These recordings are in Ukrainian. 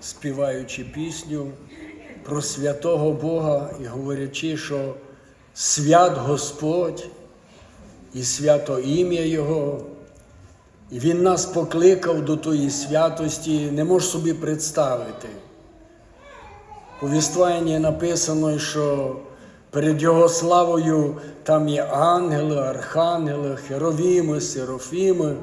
співаючи пісню про святого Бога і говорячи, що свят Господь і свято ім'я Його. І Він нас покликав до тої святості, не можеш собі представити. У повіствуванні написано, що перед Його славою там є ангели, архангели, херовіми, серафіми.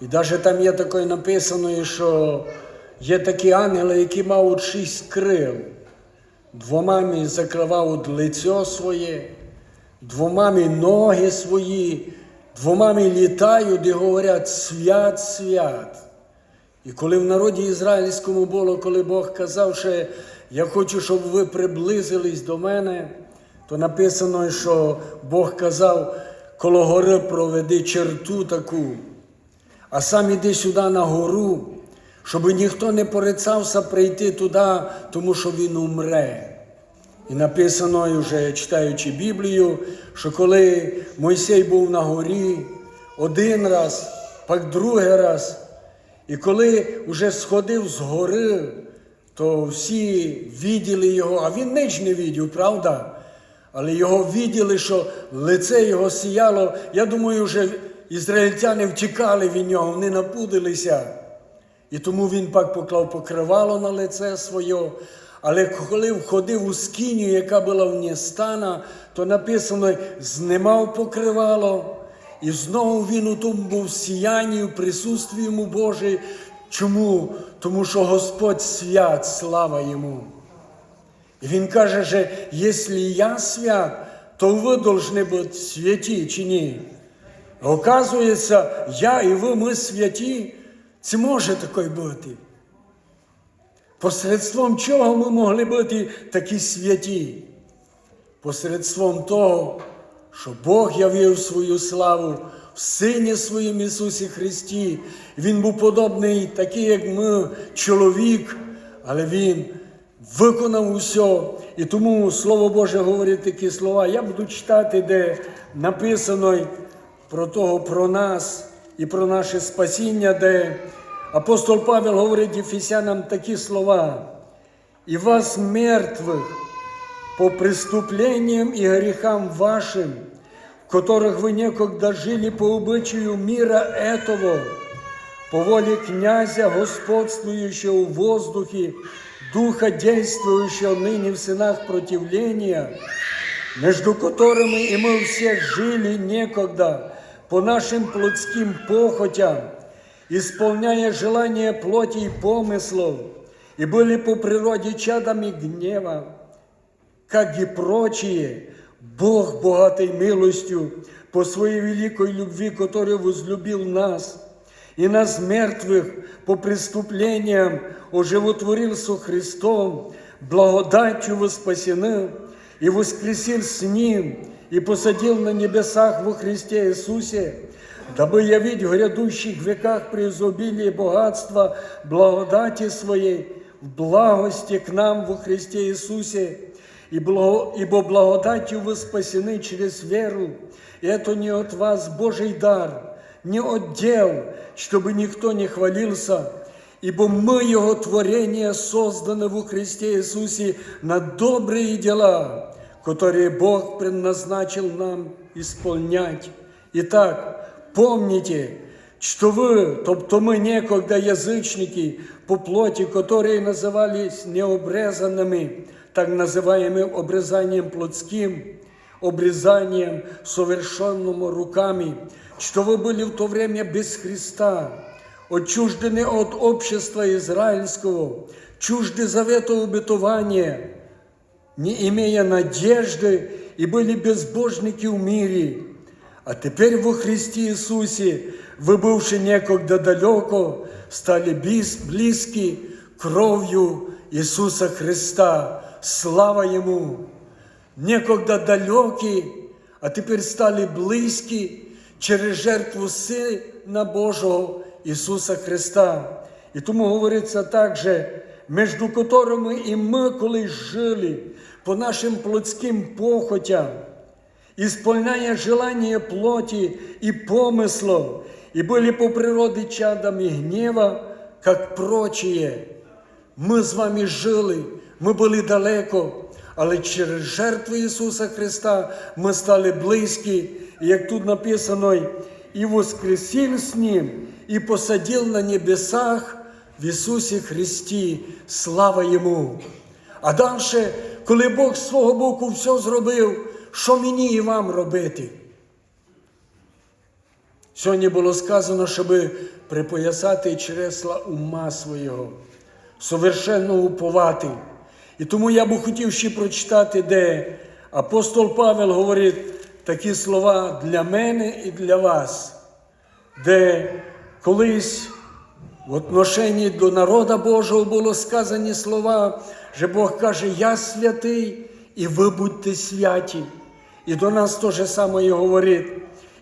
І навіть там є таке написано, що є такі ангели, які мають шість крил. Двома закривають лице своє, двома ноги свої, двома літають і говорять свят, свят. І коли в народі ізраїльському було, коли Бог казав, що я хочу, щоб ви приблизились до мене, то написано, що Бог казав, коло гори проведи черту таку, а сам іди сюди на гору, щоб ніхто не порицався прийти туди, тому що він умре. І написано, вже читаючи Біблію, що коли Мойсей був на горі один раз, пак другий раз, і коли вже сходив з гори, то всі відділи його, а він ніч не відділ, правда? Але його відділи, що лице його сіяло. Я думаю, вже ізраїльтяни втікали від нього, вони напудилися. І тому він пак поклав покривало на лице своє. Але коли входив у скиню, яка була в Нєстана, то написано, знімав покривало, і знову він у тому був сіянні, в присутстві йому Божій. Чому? Тому що Господь свят, слава йому. І він каже, що якщо я свят, то ви повинні бути святі чи ні? Оказується, я і ви, ми святі. Це може таке бути. Посередством чого ми могли бути такі святі? Посередством того, що Бог явив свою славу в Сині своїм Ісусі Христі. Він був подобний, такий, як ми, чоловік, але Він виконав усе. І тому Слово Боже говорить такі слова. Я буду читати, де написано про того, про нас і про наше спасіння, де апостол Павел говорить Ефесянам такі слова. «И вас мертвых по преступлениям и грехам вашим, в которых вы некогда жили по обычаю мира этого, по воле князя, господствующего в воздухе, духа, действующего ныне в сынах противления, между которыми и мы все жили некогда по нашим плотским похотям, исполняя желания плоти и помыслов, и были по природе чадами гнева, как и прочие, Бог, богатой милостью, по своей великой любви, который возлюбил нас, и нас мертвых по преступлениям оживотворил со Христом, благодатью вы спасены, и воскресил с Ним, и посадил на небесах во Христе Иисусе, дабы явить в грядущих веках при изобилии богатства благодати Своей в благости к нам во Христе Иисусе, ибо благодатью вы спасены через веру, и это не от вас Божий дар, не от дел, чтобы никто не хвалился, ибо мы Его творение созданы во Христе Иисусе на добрые дела, которые Бог предназначил нам исполнять. Итак, помните, что вы, тобто мы некогда язычники по плоти, которые назывались необрезанными, так называемым обрезанием плотским, обрезанием, совершенным руками, что вы были в то время без Христа, отчуждены от общества израильского, чужды завета обетования, не имея надежды и были безбожники в мире. А теперь во Христе Иисусе, вы, бывшие некогда далеко, стали близ- близки кровью Иисуса Христа. Слава Ему! Некогда далекі, а тепер стали близькі через жертву Сина Божого Ісуса Христа. І тому говориться так же, між которыми і ми колись жили по нашим плотським похотям, исполняя желание плоти и помыслов, и были по природе чадами гнева, как прочие. ми з вами жили, ми були далеко, але через жертву Ісуса Христа ми стали близькі. І як тут написано, і воскресив з Ним, і посадив на небесах в Ісусі Христі. Слава Йому! А далі, коли Бог з свого боку все зробив, що мені і вам робити? Сьогодні було сказано, щоб припоясати чресла ума свого, совершенно уповати. І тому я би хотів ще прочитати, де апостол Павел говорить такі слова для мене і для вас, де колись в отношенні до народа Божого було сказані слова, що Бог каже, я святий, і ви будьте святі І до нас то же саме говорить.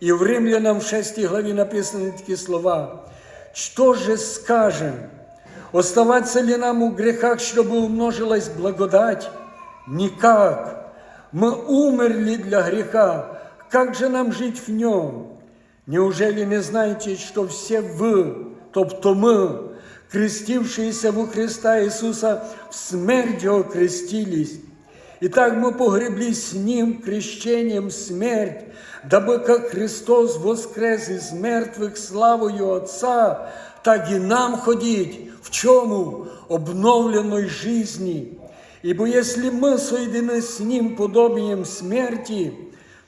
І в Римлянам в 6 главі написані такі слова. Что же скажем? Оставаться ли нам у грехах, чтобы умножилась благодать? Никак. Мы умерли для греха. Как же нам жить в нем? Неужели не знаете, что все вы, тобто мы, крестившиеся во Христа Иисуса, в смерть Его крестились? Итак, мы погреблись с Ним крещением в смерть, дабы как Христос воскрес из мертвых славою Отца, так и нам ходить в чему? Обновленной жизни. Ибо если мы соединены с Ним подобием смерти,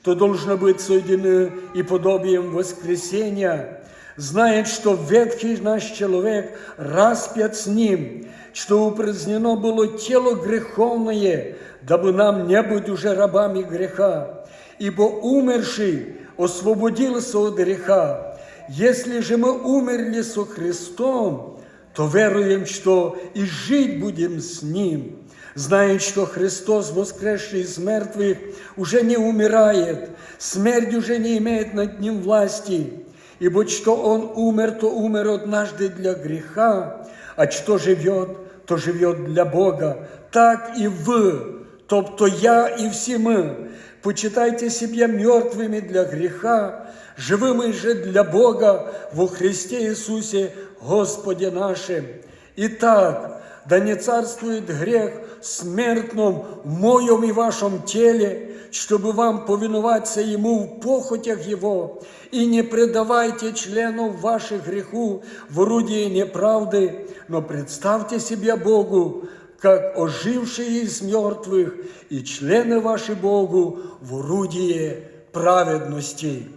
то должно быть соединены и подобием воскресения. Знает, что ветхий наш человек распят с Ним, что упразднено было тело греховное, дабы нам не быть уже рабами греха. Ибо умерший освободился от греха. Если же мы умерли со Христом, то веруем, что и жить будем с Ним. Знаем, что Христос, воскресший из мертвых, уже не умирает, смерть уже не имеет над Ним власти. Ибо что Он умер, то умер однажды для греха, а что живет, то живет для Бога. Так и вы, тобто я и все мы, почитайте себя мертвыми для греха, живыми же для Бога во Христе Иисусе, Господе нашим. Итак, да не царствует грех смертном в моем и вашем теле, чтобы вам повиноваться Ему в похотях Его, и не предавайте членов ваших греху в орудие неправды, но представьте себя Богу, как ожившие из мертвых, и члены ваши Богу в орудие праведности.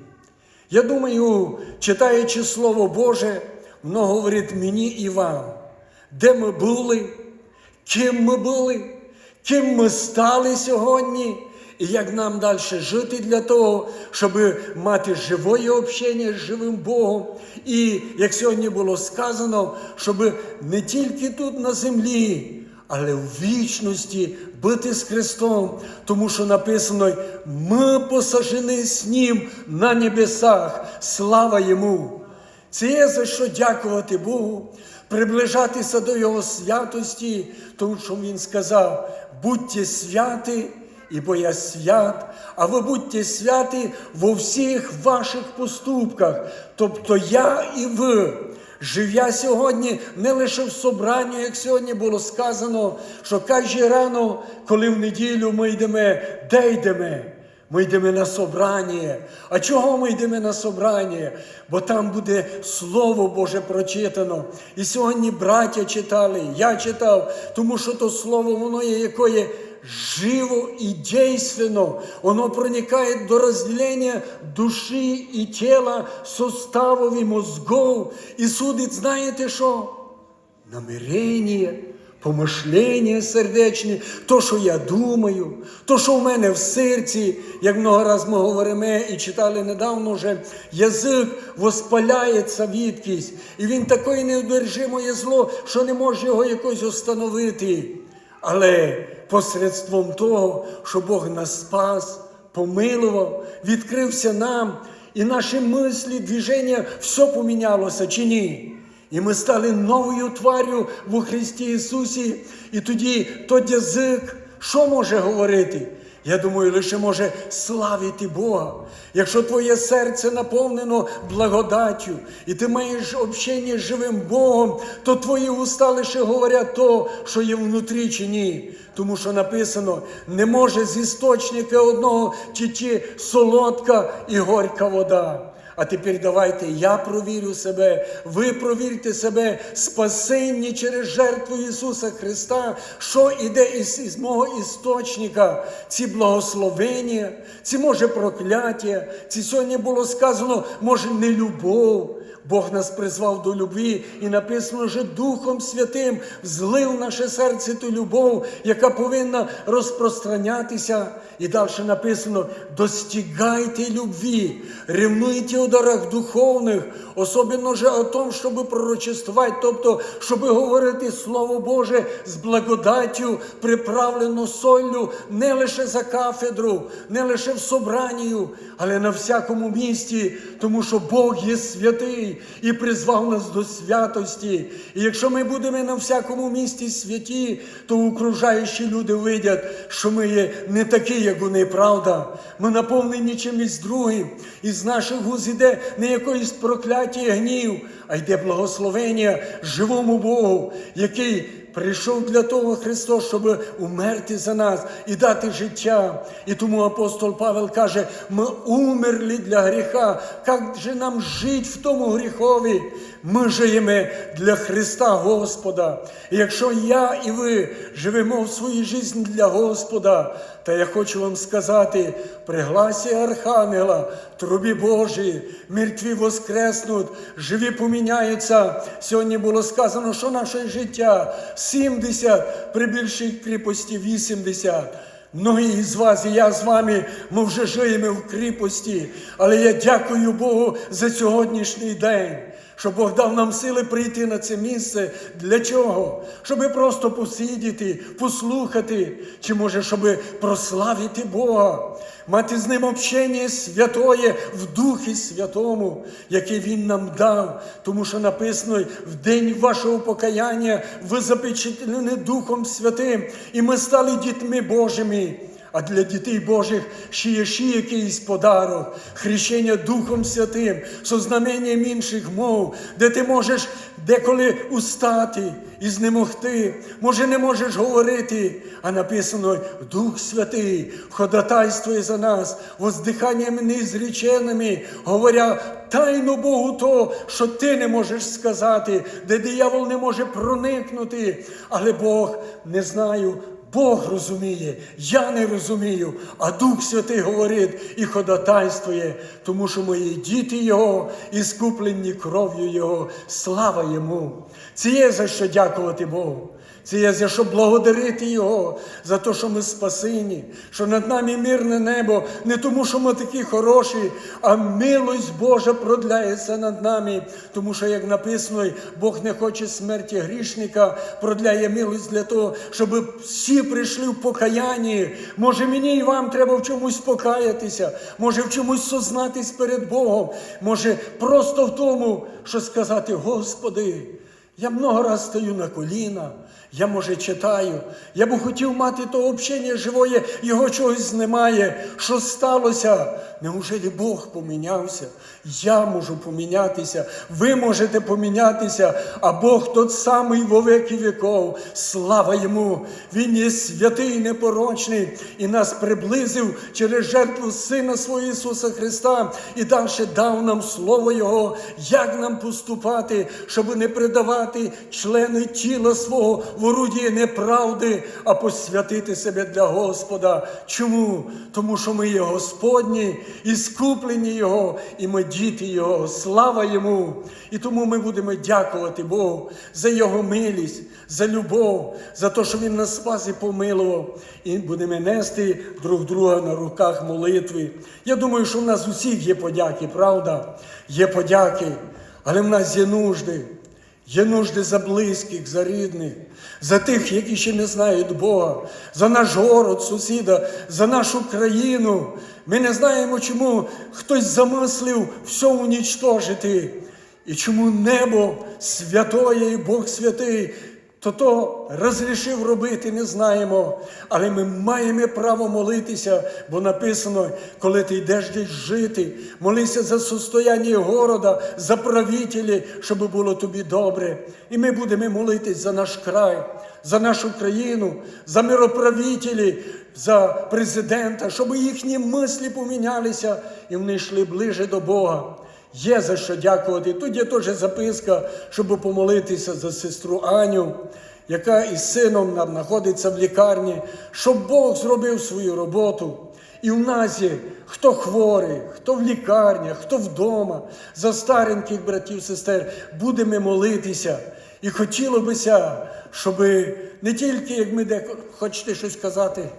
Я думаю, читаючи Слово Боже, воно говорить мені і вам, де ми були, ким ми були, ким ми стали сьогодні, і як нам далі жити для того, щоб мати живе общення з живим Богом. І як сьогодні було сказано, щоб не тільки тут на землі, але в вічності бути з Христом, тому що написано, ми посажені з Ним на небесах. Слава Йому! Це є за що дякувати Богу, приближатися до Його святості, тому що Він сказав: будьте святі, ібо я свят, а ви будьте святі во всіх ваших поступках. Тобто я і ви. Живя сьогодні не лише в собранні, як сьогодні було сказано, що кожен рано, коли в неділю ми йдемо, де йдемо? Ми йдемо на собрання. А чого ми йдемо на собрання? Бо там буде Слово Боже прочитано. І сьогодні браття читали, я читав, тому що то слово, воно є якое живо і дійственно. Воно проникає до розділення душі і тіла, суставів і мозгов. І судить, знаєте що? Намирення помишлення сердечне, то, що я думаю, то, що в мене в серці, як много раз ми говоримо і читали недавно вже, язик воспаляється відкись, і він такий неудержимое зло, що не може його якось установити. Але посередством того, що Бог нас спас, помилував, відкрився нам, і наші мислі, движення, все помінялося чи ні? І ми стали новою тварю в Христі Ісусі. І тоді той язик, що може говорити? Я думаю, лише може славити Бога. Якщо твоє серце наповнено благодаттю, і ти маєш общення з живим Богом, то твої уста лише говорять то, що є внутрі чи ні. Тому що написано, не може з істочника одного тіти солодка і горька вода. А тепер давайте я провірю себе, ви провірте себе. Спасенні через жертву Ісуса Христа, що йде із, із мого істочника, ці благословення, ці може прокляття, ці сьогодні було сказано, може не любов. Бог нас призвав до любві, і написано, що Духом Святим злив наше серце ту любов, яка повинна розпространятися. І далі написано: достигайте любві, ревнуйте у дарах духовних, особливо же о том, щоб пророчествувати, тобто, щоб говорити Слово Боже з благодаттю, приправлено солью, не лише за кафедру, не лише в собранію, але на всякому місці, тому що Бог є святий і призвав нас до святості. І якщо ми будемо на всякому місці святі, то окружаючі люди видять, що ми є не такі, як вони, правда. Ми наповнені чимось другим. І з наших гуз іде не якоїсь прокляття гнів, а йде благословення живому Богу, який Прийшов для того Христос, щоб умерти за нас і дати життя. І тому апостол Павел каже: ми умерли для гріха. Як же нам жити в тому гріхові? Ми живемо для Христа Господа. І якщо я і ви живемо в своїй житті для Господа, то я хочу вам сказати, при гласі Архангела, трубі Божій, мертві воскреснуть, живі поміняються. Сьогодні було сказано, що наше життя 70, при більшій кріпості 80. Многі із вас, і я з вами, ми вже живемо в кріпості, але я дякую Богу за сьогоднішній день. Що Бог дав нам сили прийти на це місце. Для чого? Щоб просто посидіти, послухати, чи може, щоб прославити Бога, мати з ним общення святоє в Духі Святому, який Він нам дав. Тому що написано, в день вашого покаяння ви запечатлені Духом Святим, і ми стали дітьми Божими. А для дітей Божих ще є ще якийсь подарок, хрещення Духом Святим, со знаменням інших мов, де ти можеш деколи устати і знемогти, може, не можеш говорити, а написано Дух Святий ходатайствує за нас, воздиханнями незріченими, говоря тайну Богу то, що ти не можеш сказати, де диявол не може проникнути, але Бог не знаю. Бог розуміє, я не розумію, а Дух Святий говорить і ходатайствує, тому що мої діти Його і скуплені кров'ю Його, слава Йому. Це є за що дякувати Богу. Це є за що благодарити Його, за те, що ми спасені, що над нами мирне небо, не тому, що ми такі хороші, а милость Божа продляється над нами. Тому що, як написано, Бог не хоче смерті грішника, продляє милость для того, щоб всі прийшли в покаянні. Може, мені і вам треба в чомусь покаятися, може в чомусь сознатись перед Богом, може просто в тому, що сказати, Господи. Я много раз стою на коліна, я, може, читаю. Я би хотів мати то общення живоє, його чогось немає. Що сталося? Неужели Бог помінявся? Я можу помінятися, ви можете помінятися, а Бог тот самий во веки віков. Слава йому! Він є святий, непорочний і нас приблизив через жертву Сина свого Ісуса Христа і далі дав нам Слово Його, як нам поступати, щоб не придавати члени тіла свого в орудії неправди, а посвятити себе для Господа. Чому? Тому що ми є Господні і скуплені Його, і ми діти Його. Слава Йому! І тому ми будемо дякувати Богу за Його милість, за любов, за те, що Він нас спас і помилував. І будемо нести друг друга на руках молитви. Я думаю, що в нас усіх є подяки, правда? Є подяки, але в нас є нужди. Є нужди за близьких, за рідних, за тих, які ще не знають Бога, за наш город, сусіда, за нашу країну. Ми не знаємо, чому хтось замислив все унічтожити. І чому небо святоє і Бог святий то розрішив робити, не знаємо. Але ми маємо право молитися, бо написано, коли ти йдеш десь жити, молися за состояння города, за правителі, щоб було тобі добре. І ми будемо молитись за наш край, за нашу країну, за мироправителі, за президента, щоб їхні мислі помінялися і вони йшли ближе до Бога. Є за що дякувати. Тут є теж записка, щоб помолитися за сестру Аню, яка із сином нам знаходиться в лікарні, щоб Бог зробив свою роботу. І в нас є хто хворий, хто в лікарнях, хто вдома, за стареньких братів, сестер, будемо молитися. І хотіло бися, щоб не тільки, як ми де хочете щось казати.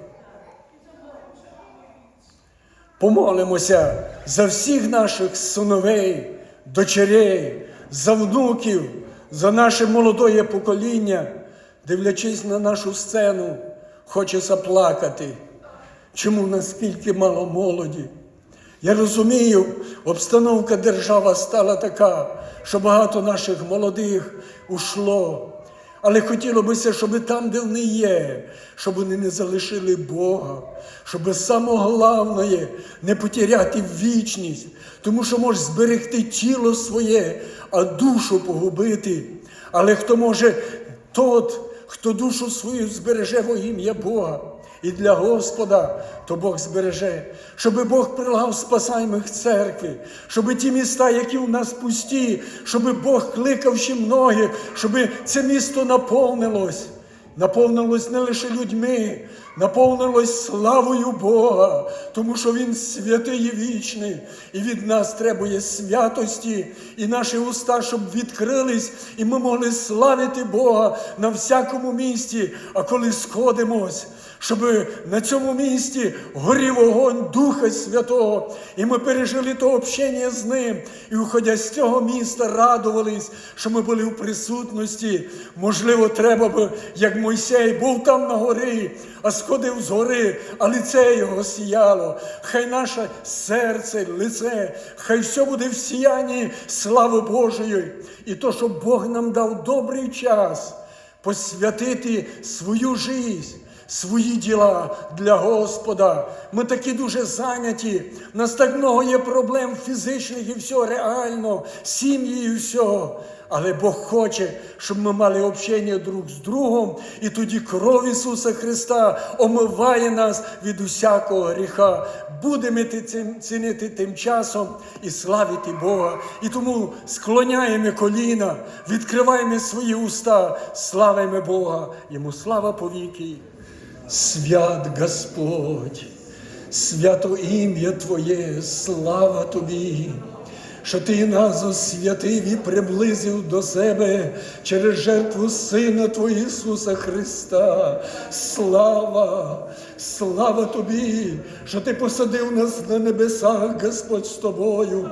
Помолимося за всіх наших синовей, дочерей, за внуків, за наше молодое покоління, дивлячись на нашу сцену, хочеться плакати. Чому наскільки мало молоді? Я розумію, обстановка держава стала така, що багато наших молодих ушло. Але хотіло б, щоб там, де вони є, щоб вони не залишили Бога, щоб саме головне не потеряти вічність, тому що можеш зберегти тіло своє, а душу погубити. Але хто може, тот, хто душу свою збереже во ім'я Бога. І для Господа, то Бог збереже, щоб Бог прилагав спасаємих церкви, щоб ті міста, які у нас пусті, щоб Бог кликав ще многих, щоб це місто наповнилось. Наповнилось не лише людьми, наповнилось славою Бога, тому що Він святий і вічний, і від нас требує святості, і наші уста, щоб відкрились, і ми могли славити Бога на всякому місці. А коли сходимось, щоб на цьому місці горів огонь Духа Святого, і ми пережили то общення з ним, і, уходя з цього міста, радувались, що ми були в присутності. Можливо, треба б, як Мойсей, був там на горі, а сходив з гори, а лице його сіяло. Хай наше серце, лице, хай все буде в сіянні слави Божої. І то, що Бог нам дав добрий час посвятити свою життя свої діла для Господа. Ми такі дуже зайняті. Нас так много є проблем фізичних і все реально, сім'ї і все. Але Бог хоче, щоб ми мали общення друг з другом, і тоді кров Ісуса Христа омиває нас від усякого гріха. Будемо цінити тим часом і славити Бога. І тому склоняємо коліна, відкриваємо свої уста, славимо Бога, йому слава повіки. Свят Господь, свято ім'я Твоє, слава Тобі, що Ти нас освятив і приблизив до себе через жертву Сина Твого Ісуса Христа. Слава, слава Тобі, що Ти посадив нас на небесах, Господь з тобою.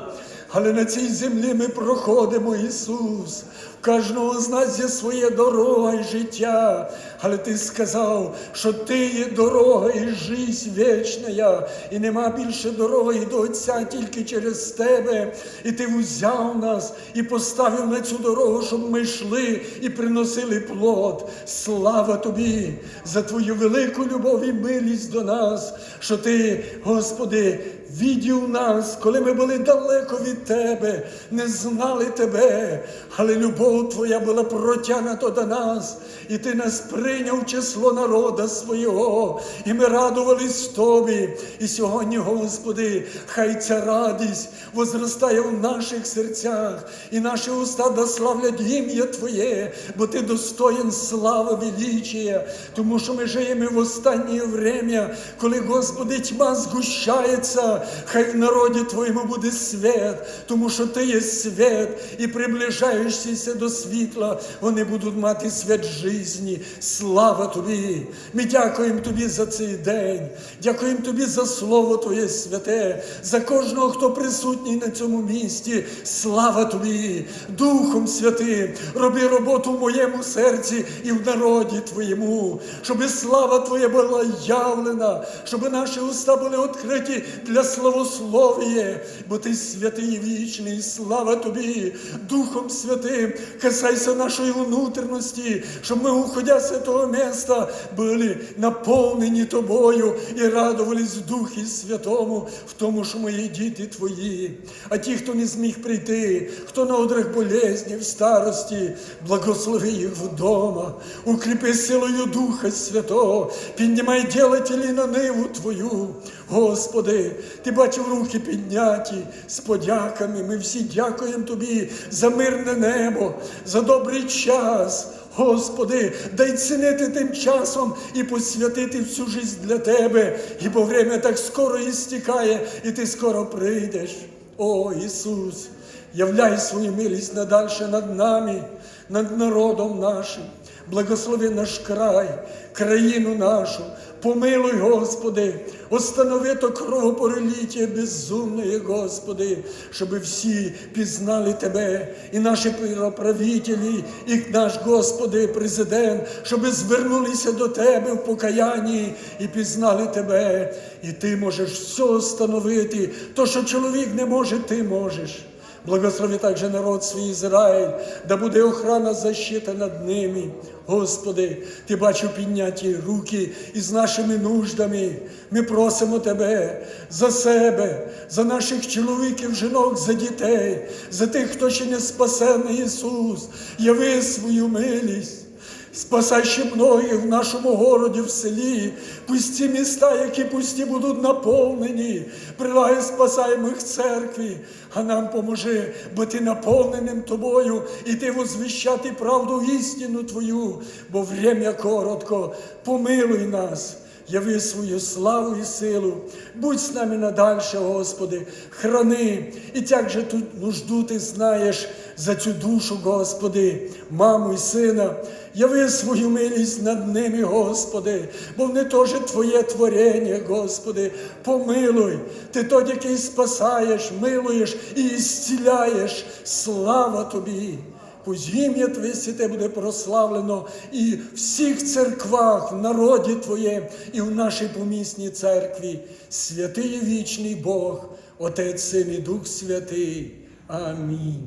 Але на цій землі ми проходимо, Ісус. В кожного з нас є своя дорога і життя. Але Ти сказав, що Ти є дорога і життя вічна, і нема більше дороги до Отця тільки через Тебе. І Ти взяв нас і поставив на цю дорогу, щоб ми йшли і приносили плод. Слава Тобі за Твою велику любов і милість до нас, що Ти, Господи, відділ нас, коли ми були далеко від Тебе, не знали Тебе, але любов Твоя була протягнута до нас, і Ти нас прийняв число народа свого, і ми радувались Тобі. І сьогодні, Господи, хай ця радість возростає в наших серцях, і наші уста дославлять ім'я Твоє, бо Ти достоїн слави величия, тому що ми живемо в останнє время, коли, Господи, тьма згущається, хай в народі Твоєму буде свят, тому що Ти є свят і приближаєшся до світла, вони будуть мати свят житті. Слава Тобі! Ми дякуємо Тобі за цей день, дякуємо Тобі за Слово Твоє святе, за кожного, хто присутній на цьому місці. Слава Тобі, Духом Святим, роби роботу в моєму серці і в народі Твоєму, щоб слава Твоя була явлена, щоб наші уста були відкриті для славословіє, бо ти святий і вічний, слава тобі, Духом Святим, касайся нашої внутрішності, щоб ми, уходя з цього міста, були наповнені тобою і радувались в Духі Святому, в тому, що є діти твої. А ті, хто не зміг прийти, хто на одрах болезні, в старості, благослови їх вдома, укріпи силою Духа Святого, піднімай ділителі на ниву Твою. Господи, Ти бачив руки підняті з подяками. Ми всі дякуємо Тобі за мирне небо, за добрий час. Господи, дай цінити тим часом і посвятити всю життя для Тебе, ібо время так скоро і стікає, і Ти скоро прийдеш. О Ісус, являй свою милість надальше над нами, над народом нашим. Благослови наш край, країну нашу, помилуй, Господи, останови то кровопроліття безумне, Господи, щоб всі пізнали Тебе, і наші правителі, і наш Господи, президент, щоб звернулися до Тебе в покаянні і пізнали Тебе. І Ти можеш все встановити, то, що чоловік не може, Ти можеш. Благослови также народ свій Ізраїль, да буде охрана защита над ними. Господи, Ти бачив підняті руки із нашими нуждами. Ми просимо Тебе за себе, за наших чоловіків, жінок, за дітей, за тих, хто ще не спасений Ісус. Яви свою милість. Спасай ще многих в нашому городі, в селі, пусті міста, які пусті будуть наповнені, прилагай спасай їх церкві, а нам поможи бути наповненим тобою і ти возвіщати правду істину Твою, бо время коротко, помилуй нас. Яви свою славу і силу, будь з нами надальше, Господи, храни, і як же тут нужду ти знаєш за цю душу, Господи, маму і сина. Яви свою милість над ними, Господи, бо вони теж Твоє творення, Господи, помилуй, Ти той, який спасаєш, милуєш і зціляєш. Слава Тобі! Пусть ім'я Твоє святе буде прославлено і в всіх церквах, в народі Твоє, і в нашій помісній церкві. Святий і вічний Бог, Отець Син і Дух Святий. Амінь.